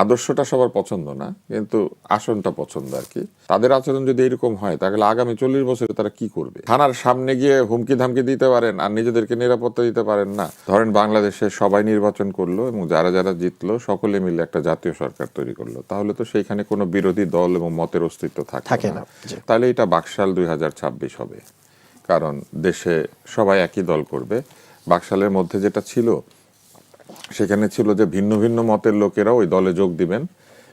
আদর্শটা সবার পছন্দ না কিন্তু আসনটা পছন্দ আর কি। তাদের আচরণ যদি এরকম হয় তাহলে আগামী চল্লিশ বছরে তারা কি করবে? থানার সামনে গিয়ে হুমকি ধামকি দিতে পারেন আর নিজেদেরকে নিরাপত্তা দিতে পারেন না। ধরেন বাংলাদেশে সবাই নির্বাচন করল এবং যারা যারা জিতলো সকলে মিলে একটা জাতীয় সরকার তৈরি করল। তাহলে তো সেইখানে কোনো বিরোধী দল এবং মতের অস্তিত্ব থাকে না, তাহলে এটা বাকশাল দুই হাজার ছাব্বিশ হবে। কারণ দেশে সবাই একই দল করবে। বাকশালের মধ্যে যেটা ছিল সেখানে ছিল যে ভিন্ন ভিন্ন মতের লোকেরা ওই দলে যোগ দিবেন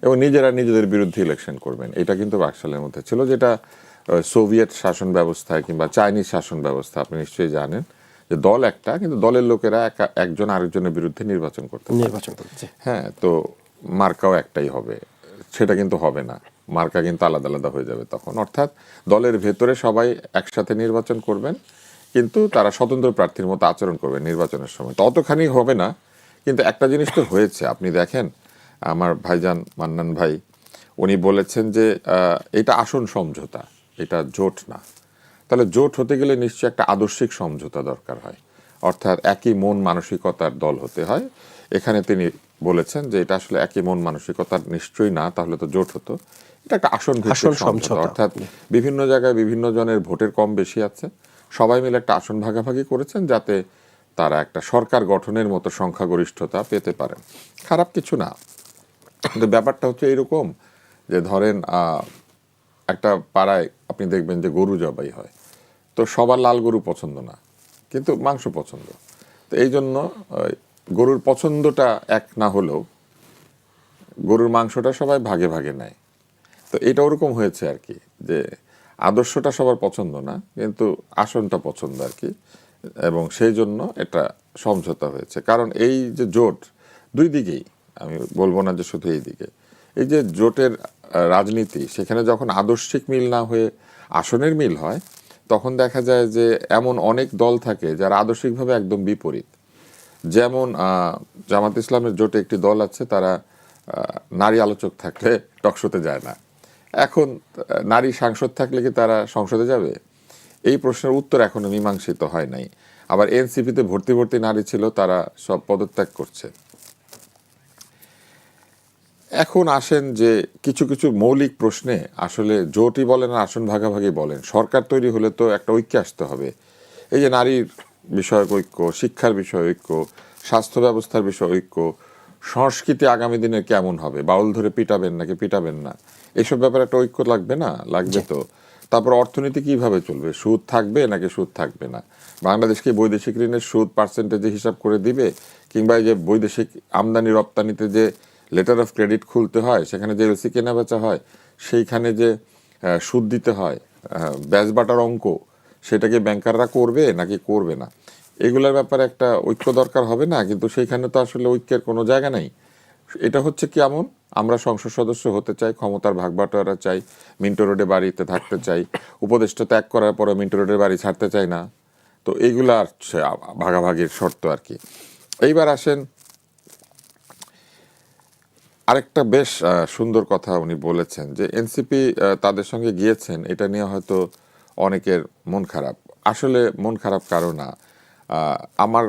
এবং নিজেরা নিজেদের বিরুদ্ধে ইলেকশন করবেন। এটা কিন্তু বাকশালের মধ্যে ছিল যেটা সোভিয়েত শাসন ব্যবস্থায় কিংবা চাইনিজ শাসন ব্যবস্থা আপনি নিশ্চয়ই জানেন যে দল একটা কিন্তু দলের লোকেরা একজন আরেকজনের বিরুদ্ধে নির্বাচন করতে নির্বাচন করতে হ্যাঁ তো মার্কাও একটাই হবে সেটা কিন্তু হবে না। মার্কা কিন্তু আলাদা আলাদা হয়ে যাবে তখন। অর্থাৎ দলের ভেতরে সবাই একসাথে নির্বাচন করবেন কিন্তু তারা স্বতন্ত্র প্রার্থীর মতো আচরণ করবেন নির্বাচনের সময়। ততখানি হবে না কিন্তু একটা জিনিস তো হয়েছে আপনি দেখেন আমার ভাইজান মান্নান ভাই উনি বলেছেন যে এটা আসন সমঝোতা এটা জোট না। তাহলে জোট হতে গেলে নিশ্চয়ই একটা আদর্শিক সমঝোতা দরকার হয়। অর্থাৎ একই মন মানসিকতার দল হতে হয়। এখানে তিনি বলেছেন যে এটা আসলে একই মন মানসিকতার নিশ্চয়ই না তাহলে তো জোট হতো। এটা একটা আসন সমঝোতা। অর্থাৎ বিভিন্ন জায়গায় বিভিন্ন জনের ভোটের কম বেশি আছে। সবাই মিলে একটা আসন ভাগাভাগি করেছেন যাতে তারা একটা সরকার গঠনের মতো সংখ্যাগরিষ্ঠতা পেতে পারেন খারাপ কিছু না। কিন্তু ব্যাপারটা হচ্ছে এরকম যে ধরেন একটা পাড়ায় আপনি দেখবেন যে গরু জবাই হয়। তো সবার লাল গরু পছন্দ না, কিন্তু মাংস পছন্দ। তো এই জন্য গরুর পছন্দটা এক না হলেও গরুর মাংসটা সবাই ভাগে ভাগে নেয়। তো এটা ওরকম হয়েছে আর কি, যে আদর্শটা সবার পছন্দ না, কিন্তু আসনটা পছন্দ আর কি। এবং সেই জন্য এটা সমঝোতা হয়েছে। কারণ এই যে জোট, দুই দিকেই, আমি বলব না যে শুধু এই দিকে, এই যে জোটের রাজনীতি, সেখানে যখন আদর্শিক মিল না হয়ে আসনের মিল হয়, তখন দেখা যায় যে এমন অনেক দল থাকে যারা আদর্শিকভাবে একদম বিপরীত। যেমন জামাত ইসলামের জোটে একটি দল আছে, তারা নারী আলোচক থাকলে টকশোতে যায় না। এখন নারী সাংসদ থাকলে কি তারা সংসদে যাবে? এই প্রশ্নের উত্তর এখনও মীমাংসিত হয় নাই। আবার এনসিপিতে ভর্তি ভর্তি নারী ছিল তারা সব পদত্যাগ করছে। এখন আসেন যে কিছু কিছু মৌলিক প্রশ্নে আসলে জোটই বলেন আর আসন ভাগাভাগি বলেন। সরকার তৈরি হলে তো একটা ঐক্য আসতে হবে। এই যে নারীর বিষয়ক ঐক্য শিক্ষার বিষয় ঐক্য স্বাস্থ্য ব্যবস্থার বিষয় ঐক্য সংস্কৃতি আগামী দিনে কেমন হবে? বাউল ধরে পিটাবেন নাকি পিটাবেন না? এইসব ব্যাপারে একটা ঐক্য লাগবে না? লাগবে তো। তারপর অর্থনীতি কীভাবে চলবে? সুদ থাকবে নাকি সুদ থাকবে না? বাংলাদেশকে বৈদেশিক ঋণের সুদ পার্সেন্টেজে হিসাব করে দিবে? কিংবা যে বৈদেশিক আমদানি রপ্তানিতে যে লেটার অফ ক্রেডিট খুলতে হয়, সেখানে যে এলসি কেনা বেচা হয়, সেইখানে যে সুদ দিতে হয় ব্যাজ বাটার অঙ্ক, সেটাকে ব্যাংকাররা করবে নাকি করবে না? এগুলোর ব্যাপারে একটা ঐক্য দরকার হবে না? কিন্তু সেইখানে তো আসলে ঐক্যের কোনো জায়গা নেই। এটা হচ্ছে কি এমন আমরা সংসদ সদস্য হতে চাই, ক্ষমতার ভাগ বাটোয়ারা চাই, মিন্টো রোডে বাড়িতে থাকতে চাই, উপদেষ্টা ত্যাগ করার পরে মিন্টো রোডের বাড়ি ছাড়তে চাই না। তো এইগুলো হচ্ছে ভাগাভাগির শর্ত আর কি। এইবার আসেন, আরেকটা বেশ সুন্দর কথা উনি বলেছেন যে এনসিপি তাদের সঙ্গে গিয়েছেন, এটা নিয়ে হয়তো অনেকের মন খারাপ। আসলে মন খারাপ কারও না। আমার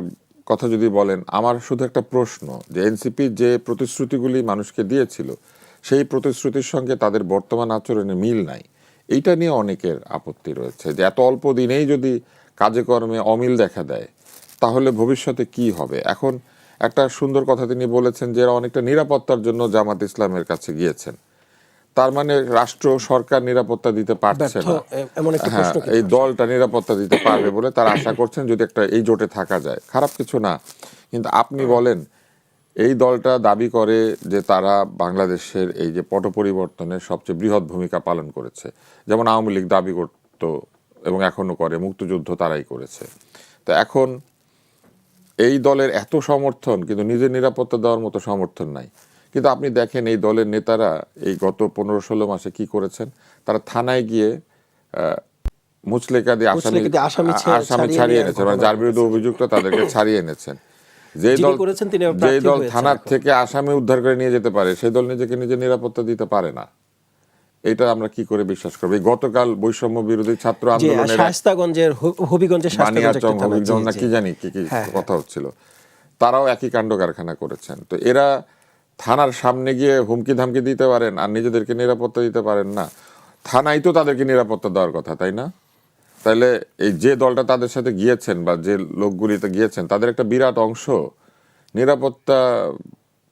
কথা যদি বলেন, আমার শুধু একটা প্রশ্ন, যে এনসিপি যে প্রতিশ্রুতিগুলি মানুষকে দিয়েছিল, সেই প্রতিশ্রুতির সঙ্গে তাদের বর্তমান আচরণে মিল নাই। এইটা নিয়ে অনেকের আপত্তি রয়েছে, যে এত অল্প দিনেই যদি কাজে কর্মে অমিল দেখা দেয়, তাহলে ভবিষ্যতে কি হবে? এখন একটা সুন্দর কথা তিনি বলেছেন যে অনেকটা নিরাপত্তার জন্য জামাত ইসলামের কাছে গিয়েছেন। তার মানে রাষ্ট্র সরকার নিরাপত্তা দিতে পারছে না। এমন একটা হ্যাঁ, প্রশ্ন কি এই দলটা নিরাপত্তা দিতে পারবে বলে তারা আশা করছেন যদি একটা এই জোটে থাকা যায়। খারাপ কিছু না। কিন্তু আপনি বলেন এই দলটা দাবি করে যে তারা বাংলাদেশের এই যে পট পরিবর্তনের সবচেয়ে বৃহৎ ভূমিকা পালন করেছে। যেমন আওয়ামী লীগ দাবি করত এবং এখনও করে মুক্তিযুদ্ধ তারাই করেছে। তো এখন এই দলের এত সমর্থন কিন্তু নিজের নিরাপত্তা দেওয়ার মতো সমর্থন নাই। কিন্তু আপনি দেখেন এই দলের নেতারা এই গত পনেরো ষোলো মাসে কি করেছেন? তারা থানায় গিয়ে মুচলেকা দিয়ে আসামি আসামি ছাড়িয়ে এনেছেন। মানে যার বিরুদ্ধে অভিযুক্ত তাদেরকে ছাড়িয়ে এনেছেন। যে দল করেছেন তিনি যে দল থানার থেকে আসামি উদ্ধার করে নিয়ে যেতে পারে সেই দল নিজেকে নিজে নিরাপত্তা দিতে পারে না। এটা আমরা কি করে বিশ্বাস করব? গতকাল বৈষম্য বিরোধী ছাত্র আন্দোলনের হবিগঞ্জের হবিগঞ্জ না কি জানি কি কি হ্যাঁ, কথা হচ্ছিল। তারাও একই কাণ্ড কারখানা করেছেন। তো এরা থানার সামনে গিয়ে হুমকি ধামকি দিতে পারেন আর নিজেদেরকে নিরাপত্তা দিতে পারেন না। থানায় তো তাদেরকে নিরাপত্তা দেওয়ার কথা, তাই না? তাহলে এই যে দলটা তাদের সাথে গিয়েছেন বা যে লোকগুলিতে গিয়েছেন, তাদের একটা বিরাট অংশ নিরাপত্তা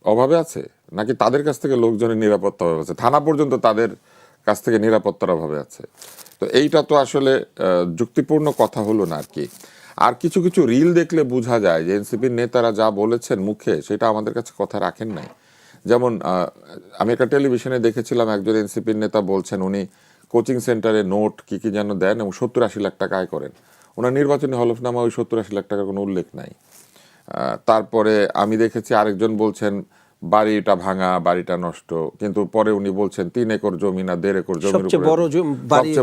অভাবে আছে? নাকি তাদের কাছ থেকে লোকজনের নিরাপত্তা অভাবে আছে? থানা পর্যন্ত তাদের কাছ থেকে নিরাপত্তার অভাবে আছে। তো এইটা তো আসলে যুক্তিপূর্ণ কথা হলো না আর কি। আর কিছু কিছু রিল দেখলে বোঝা যায় যে এনসিপির নেতারা যা বলেছেন মুখে, সেটা আমাদের কাছে কথা রাখেন নাই। যেমন আমি একটা টেলিভিশনে দেখেছিলাম একজন এনসিপির নেতা বলছেন, উনি কোচিং সেন্টারে নোট কি কি যেন দেন এবং সত্তর আশি লাখ টাকা আয় করেন। ওনার নির্বাচনী হলফনামা ওই সত্তর আশি লাখ টাকার কোনো উল্লেখ নাই। তারপরে আমি দেখেছি আরেকজন বলছেন বাড়িটা ভাঙা বাড়িটা নষ্ট। কিন্তু পরে উনি বলছেন তিন একর জমি না দেড় একর জমি- সবচেয়ে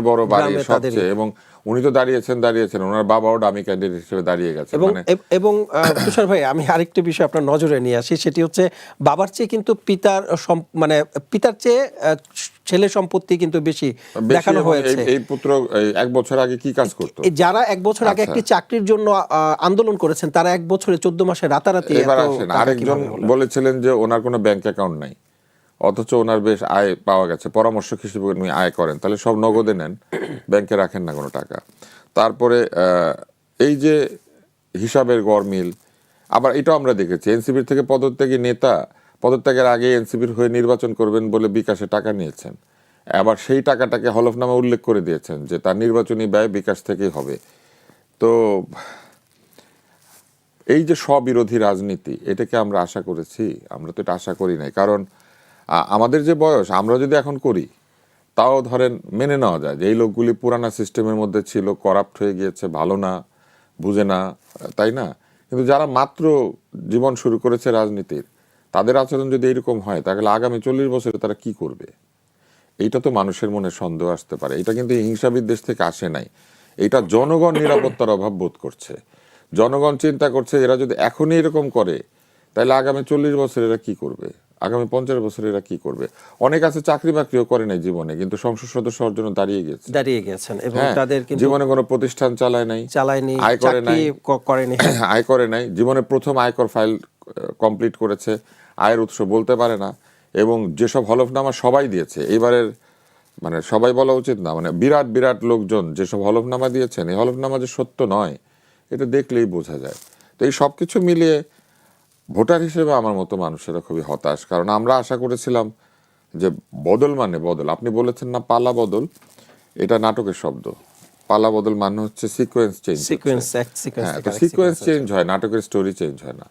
বড় বাড়ি সবচেয়ে। এবং উনি তো দাঁড়িয়েছেন দাঁড়িয়েছেন। ওনার বাবাও ডামি ক্যান্ডিডেট হিসেবে দাঁড়িয়ে গেছে। এবং মানে এবং তুষার ভাই আমি আরেকটি বিষয় আপনার নজরে নিয়ে আসি সেটি হচ্ছে বাবার চেয়ে কিন্তু পিতার মানে পিতার চেয়ে আহ, ছেলে সম্পত্তি কিন্তু বেশি দেখানো হয়েছে। এই- পুত্র এক বছর আগে কি কাজ করতো? যারা এক বছর আগে আচ্ছা। একটি চাকরির জন্য আন্দোলন করেছেন তারা এক বছরে চোদ্দ মাসে রাতারাতি আরেকজন বলেছিলেন যে ওনার কোনো ব্যাংক অ্যাকাউন্ট নাই অথচ ওনার বেশ আয় পাওয়া গেছে পরামর্শক হিসেবে উনি আয় করেন তাহলে সব নগদে নেন ব্যাংকে রাখেন না কোনো টাকা। তারপরে আহ, এই যে হিসাবের গরমিল আবার এটাও আমরা দেখেছি এনসিপির থেকে পদত্যাগী নেতা পদত্যাগের আগে এনসিপির হয়ে নির্বাচন করবেন বলে বিকাশে টাকা নিয়েছেন। আবার সেই টাকাটাকে হলফনামা উল্লেখ করে দিয়েছেন যে তার নির্বাচনী ব্যয় বিকাশ থেকেই হবে। তো এই যে স্ববিরোধী রাজনীতি, এটাকে আমরা আশা করেছি, আমরা তো এটা আশা করি নাই। কারণ আমাদের যে বয়স, আমরা যদি এখন করি, তাও ধরেন মেনে নেওয়া যায় যে এই লোকগুলি পুরানা সিস্টেমের মধ্যে ছিল করাপ্ট হয়ে গিয়েছে, ভালো না, বুঝে না, তাই না? কিন্তু যারা মাত্র জীবন শুরু করেছে রাজনীতির তাদের আচরণ যদি এরকম হয় তাহলে আগামী চল্লিশ বছরে তারা কি করবে? এইটা তো মানুষের মনে সন্দেহ আসতে পারে। এটা কিন্তু হিংসা বিদ্বেষ থেকে আসে নাই। এটা জনগণ নিরাপত্তার অভাব বোধ করছে। জনগণ চিন্তা করছে এরা যদি এখনই এরকম করে তাহলে আগামী চল্লিশ বছর এরা কি করবে? আগামী পঞ্চাশ বছর এরা কি করবে? অনেক আছে চাকরি বাকরিও করে নাই জীবনে কিন্তু সংসদ সদস্য হওয়ার জন্য দাঁড়িয়ে গেছে। দাঁড়িয়ে গেছেন এবং হ্যাঁ তাদের জীবনে কোনো প্রতিষ্ঠান চালায় নাই চালায়নি আয় করে নাই আয় করে নাই। জীবনে প্রথম আয়কর ফাইল কমপ্লিট করেছে। আয়ের উৎস বলতে পারে না এবং যেসব হলফনামা সবাই দিয়েছে এবারের মানে সবাই বলা উচিত না মানে বিরাট বিরাট লোকজন যেসব হলফনামা দিয়েছেন এই হলফনামা যে সত্য নয় এটা দেখলেই বোঝা যায়। তো এই সব কিছু মিলিয়ে ভোটার হিসেবে আমার মতো মানুষেরা খুবই হতাশ কারণ আমরা আশা করেছিলাম যে বদল মানে বদল। আপনি বলেছেন না পালা বদল এটা নাটকের শব্দ। পালা বদল মানে হচ্ছে সিকোয়েন্স চেঞ্জ সিকোয়েন্স হ্যাঁ চেঞ্জ হয় নাটকের স্টোরি চেঞ্জ হয় না।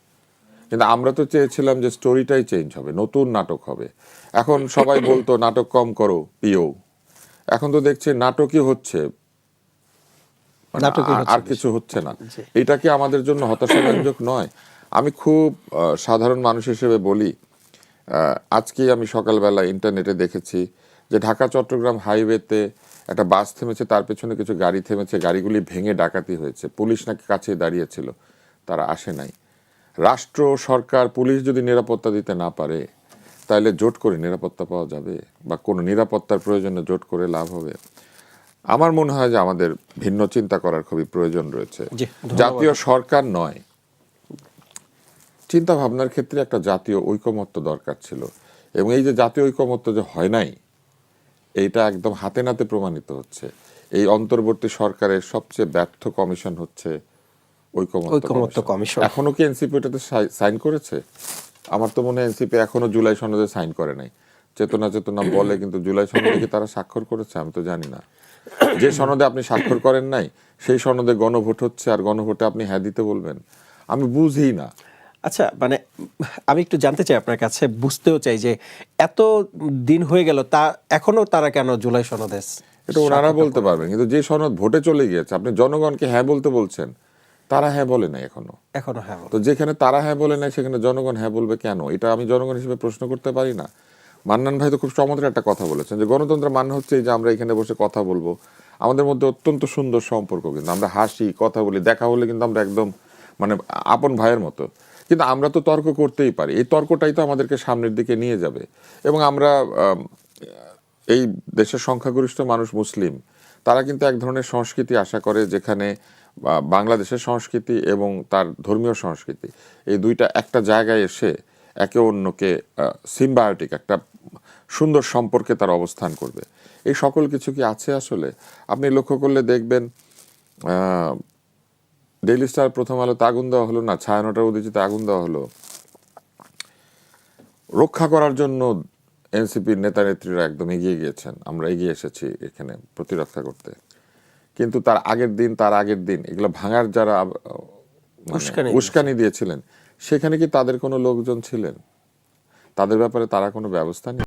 কিন্তু আমরা তো চেয়েছিলাম যে স্টোরিটাই চেঞ্জ হবে নতুন নাটক হবে। এখন সবাই বলতো নাটক কম করো পিও। এখন তো দেখছি নাটকই হচ্ছে। মানে আর- কিছু হচ্ছে না। এটা কি আমাদের জন্য হতাশাব্যঞ্জক নয়? আমি খুব সাধারণ মানুষ হিসেবে বলি আহ, আজকেই আমি সকালবেলা ইন্টারনেটে দেখেছি যে ঢাকা চট্টগ্রাম হাইওয়েতে একটা বাস থেমেছে তার পেছনে কিছু গাড়ি থেমেছে গাড়িগুলি ভেঙে ডাকাতি হয়েছে। পুলিশ নাকি কাছে দাঁড়িয়েছিল তারা আসে নাই। রাষ্ট্র সরকার পুলিশ যদি নিরাপত্তা দিতে না পারে তাহলে জোট করে নিরাপত্তা পাওয়া যাবে বা কোনো নিরাপত্তার প্রয়োজনে জোট করে লাভ হবে। আমার মনে হয় যে আমাদের ভিন্ন চিন্তা করার খুবই প্রয়োজন রয়েছে। জাতীয় সরকার নয়। চিন্তা ভাবনার ক্ষেত্রে একটা জাতীয় ঐকমত্য দরকার ছিল। এবং এই যে জাতীয় ঐকমত্য যে হয় নাই এইটা একদম হাতে নাতে প্রমাণিত হচ্ছে। এই অন্তর্বর্তী সরকারের সবচেয়ে ব্যর্থ কমিশন হচ্ছে ঐকমত্য কমিশন। এখনও কি এনসিপি ওটাতে সাইন করেছে? আমার তো মনে হয় এনসিপি এখনও জুলাই সনদে সাইন করে নাই। চেতনা চেতনা বলে কিন্তু জুলাই সনদে কি তারা স্বাক্ষর করেছে? আমি তো জানি না। যে সনদে আপনি স্বাক্ষর করেন নাই সেই সনদে গণভোট হচ্ছে আর গণভোটে আপনি হ্যাঁ দিতে বলবেন। আমি বুঝি না। আচ্ছা মানে আমি একটু জানতে চাই আপনার কাছে বুঝতেও চাই যে এত দিন হয়ে গেল তা এখনও তারা কেন জুলাই সনদেশ এটা ওনারা বলতে পারবেন কিন্তু যে সনদ ভোটে চলে গিয়েছে আপনি জনগণকে হ্যাঁ বলতে বলছেন তারা হ্যাঁ বলে নাই এখনও। এখনও হ্যাঁ তো যেখানে তারা হ্যাঁ বলে নাই সেখানে জনগণ হ্যাঁ বলবে কেন? এটা আমি জনগণ হিসেবে প্রশ্ন করতে পারি না। মান্নান ভাই তো খুব চমৎকার একটা কথা বলেছেন যে গণতন্ত্র মানে হচ্ছে যে আমরা এখানে বসে কথা বলব আমাদের মধ্যে অত্যন্ত সুন্দর সম্পর্ক কিন্তু। আমরা হাসি কথা বলি দেখা হলে কিন্তু আমরা একদম মানে আপন ভাইয়ের মতো। কিন্তু আমরা তো তর্ক করতেই পারি। এই তর্কটাই তো আমাদেরকে সামনের দিকে নিয়ে যাবে। এবং আমরা এই দেশের সংখ্যাগরিষ্ঠ মানুষ মুসলিম তারা কিন্তু এক ধরনের সংস্কৃতি আশা করে যেখানে বাংলাদেশের সংস্কৃতি এবং তার ধর্মীয় সংস্কৃতি, এই দুইটা একটা জায়গায় এসে একে অন্যকে সিম্বায়োটিক একটা সুন্দর সম্পর্কে তার অবস্থান করবে। এই সকল কিছু কি আছে আসলে? আপনি লক্ষ্য করলে দেখবেন ডেইলি স্টার প্রথম আলোতে আগুন দেওয়া হলো না ছায়ানটার উদিচিতে আগুন দেওয়া হলো। রক্ষা করার জন্য এনসিপির নেতা নেত্রীরা একদম এগিয়ে গিয়েছেন। আমরা এগিয়ে এসেছি এখানে প্রতিরক্ষা করতে। কিন্তু তার আগের দিন তার আগের দিন এগুলো ভাঙার যারা মানে উস্কানি উস্কানি দিয়েছিলেন সেখানে কি তাদের কোনো লোকজন ছিলেন? তাদের ব্যাপারে তারা কোনো ব্যবস্থা নেই?